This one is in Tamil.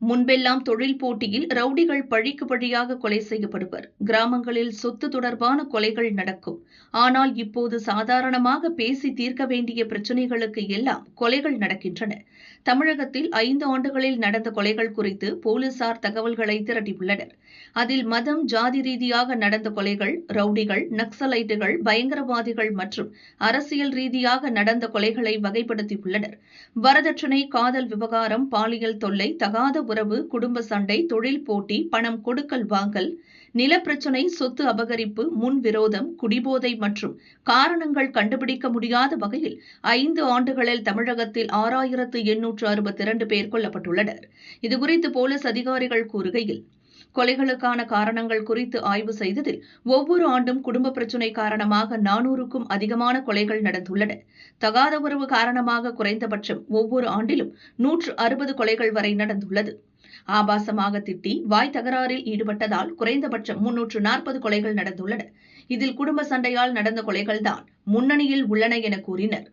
முன்பெல்லாம் தொழில் போட்டியில் ரவுடிகள் பழிக்கு பழியாக கொலை செய்யப்படுவர். கிராமங்களில் சொத்து தொடர்பான கொலைகள் நடக்கும். ஆனால் இப்போது சாதாரணமாக பேசி தீர்க்க வேண்டிய பிரச்சினைகளுக்கு எல்லாம் கொலைகள் நடக்கின்றன. தமிழகத்தில் ஐந்து ஆண்டுகளில் நடந்த கொலைகள் குறித்து போலீசார் தகவல்களை திரட்டியுள்ளனர். அதில் மதம் ஜாதி ரீதியாக நடந்த கொலைகள் ரவுடிகள் நக்சலைட்டுகள் பயங்கரவாதிகள் மற்றும் அரசியல் ரீதியாக நடந்த கொலைகளை வகைப்படுத்தியுள்ளனர். வரதட்சணை காதல் விவகாரம் பாலியல் தொல்லை தகாத உறவு குடும்ப சண்டை தொழில் போட்டி பணம் கொடுக்கல் வாங்கல் நிலப்பிரச்சினை சொத்து அபகரிப்பு முன் விரோதம் குடிபோதை மற்றும் காரணங்கள் கண்டுபிடிக்க முடியாத வகையில் ஐந்து ஆண்டுகளில் தமிழகத்தில் ஆறாயிரத்து எண்ணூற்று அறுபத்தி இரண்டு பேர் கொல்லப்பட்டுள்ளனர். இதுகுறித்து போலீஸ் அதிகாரிகள் கூறுகையில் கொலைகளுக்கான காரணங்கள் குறித்து ஆய்வு செய்ததில் ஒவ்வொரு ஆண்டும் குடும்ப பிரச்சினை காரணமாக நானூறுக்கும் அதிகமான கொலைகள் நடந்துள்ளன. தகாத உறவு காரணமாக குறைந்தபட்சம் ஒவ்வொரு ஆண்டிலும் நூற்று அறுபது கொலைகள் வரை நடந்துள்ளது. ஆபாசமாக திட்டி வாய் தகராறில் ஈடுபட்டதால் குறைந்தபட்சம் முன்னூற்று நாற்பது கொலைகள் நடந்துள்ளன. இதில் குடும்ப சண்டையால் நடந்த கொலைகள்தான் முன்னணியில் உள்ளன என கூறினர்.